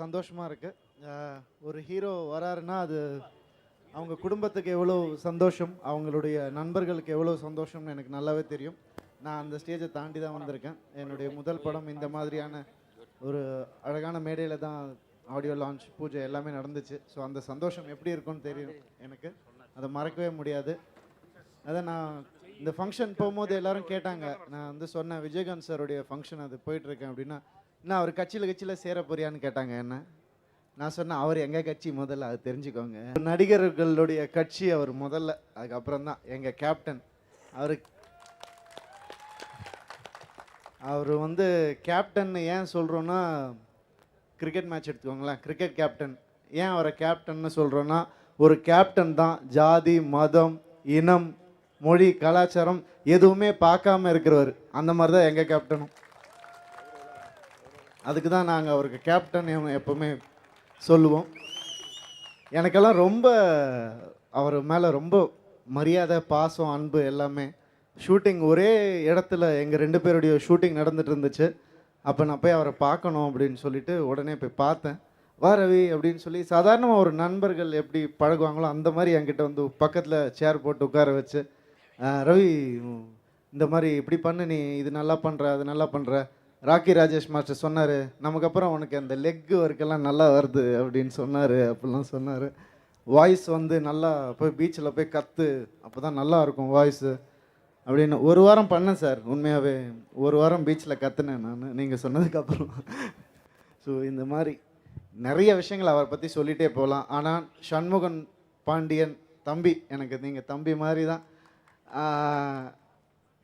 சந்தோஷமாக இருக்குது ஒரு ஹீரோ வராருன்னா அது அவங்க குடும்பத்துக்கு எவ்வளோ சந்தோஷம் அவங்களுடைய நண்பர்களுக்கு எவ்வளோ சந்தோஷம்னு எனக்கு நல்லாவே தெரியும். நான் அந்த ஸ்டேஜை தாண்டி தான் வந்திருக்கேன். என்னுடைய முதல் படம் இந்த மாதிரியான ஒரு அழகான மேடையில் தான் ஆடியோ லான்ச் பூஜை எல்லாமே நடந்துச்சு. ஸோ அந்த சந்தோஷம் எப்படி இருக்கும்னு தெரியும் எனக்கு. அதை மறக்கவே முடியாது. அதை நான் இந்த ஃபங்க்ஷன் போகும்போது எல்லாரும் கேட்டாங்க. நான் வந்து சொன்னேன் விஜயகாந்த் சாருடைய ஃபங்க்ஷன் அது போயிட்டுருக்கேன் அப்படின்னா நான் அவர் கட்சியில் கட்சியில் சேர போறியான்னு கேட்டாங்க என்ன? நான் சொன்னேன் அவர் எங்கள் கட்சி முதல்ல அது தெரிஞ்சுக்கோங்க. நடிகர்களுடைய கட்சி அவர் முதல்ல அதுக்கப்புறம் தான் எங்கள் கேப்டன் அவர் அவர் வந்து கேப்டன் ஏன் சொல்கிறோன்னா கிரிக்கெட் மேட்ச் எடுத்துக்கோங்களேன் கிரிக்கெட் கேப்டன் ஏன் அவரை கேப்டன்னு சொல்கிறோன்னா ஒரு கேப்டன் தான் ஜாதி மதம் இனம் மொழி கலாச்சாரம் எதுவுமே பார்க்காம இருக்கிறவர். அந்த மாதிரி தான் எங்கள் கேப்டனும் அதுக்கு தான் நாங்கள் அவருக்கு கேப்டன் எப்போவுமே சொல்லுவோம். எனக்கெல்லாம் ரொம்ப அவர் மேலே ரொம்ப மரியாதை பாசம் அன்பு எல்லாமே. ஷூட்டிங் ஒரே இடத்துல எங்கள் ரெண்டு பேருடைய ஷூட்டிங் நடந்துட்டு இருந்துச்சு. அப்போ நான் போய் அவரை பார்க்கணும் அப்படின்னு சொல்லிட்டு உடனே போய் பார்த்தேன். வா ரவி அப்படின்னு சொல்லி சாதாரணமாக ஒரு நண்பர்கள் எப்படி பழகுவாங்களோ அந்த மாதிரி என்கிட்ட வந்து பக்கத்தில் சேர் போட்டு உட்கார வச்சு ரவி இந்த மாதிரி இப்படி பண்ணு நீ இது நல்லா பண்ணுற அது நல்லா பண்ணுற ராக்கி ராஜேஷ் மாஸ்டர் சொன்னார் நமக்கு அப்புறம் உனக்கு அந்த லெக் ஒர்க்கெல்லாம் நல்லா வருது அப்படின்னு சொன்னார் அப்படிலாம் சொன்னார். வாய்ஸ் வந்து நல்லா போய் பீச்சில் போய் கற்று அப்போ தான் நல்லா இருக்கும் வாய்ஸு அப்படின்னு ஒரு வாரம் பண்ணேன் சார் உண்மையாகவே ஒரு வாரம் பீச்சில் கற்றுனேன் நான் நீங்கள் சொன்னதுக்கப்புறம் ஸோ இந்த மாதிரி நிறைய விஷயங்கள் அவரை பற்றி சொல்லிகிட்டே போகலாம். ஆனால் சண்முகன் பாண்டியன் தம்பி எனக்கு நீங்கள் தம்பி மாதிரி தான்.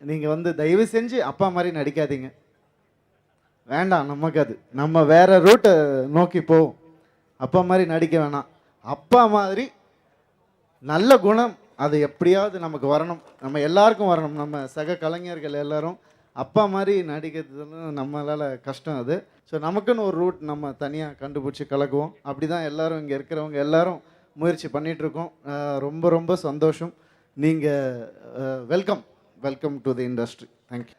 நீங்கள் வந்து தயவு செஞ்சு அப்பா மாதிரி நடிக்காதீங்க. வேண்டாம் நமக்கு அது. நம்ம வேற ரூட்டை நோக்கி போவோம். அப்பா மாதிரி நடிக்க வேணாம். அப்பா மாதிரி நல்ல குணம் அது எப்படியாவது நமக்கு வரணும். நம்ம எல்லாருக்கும் வரணும். நம்ம சக கலைஞர்கள் எல்லாரும் அப்பா மாதிரி நடிக்கிறதுன்னு நம்மளால் கஷ்டம் அது. ஸோ நமக்குன்னு ஒரு ரூட் நம்ம தனியாக கண்டுபிடிச்சி கலக்குவோம். அப்படி தான் எல்லோரும் இங்கே இருக்கிறவங்க எல்லாரும் முயற்சி பண்ணிகிட்ருக்கோம் ரொம்ப ரொம்ப சந்தோஷம். நீங்கள் welcome welcome to the industry thank you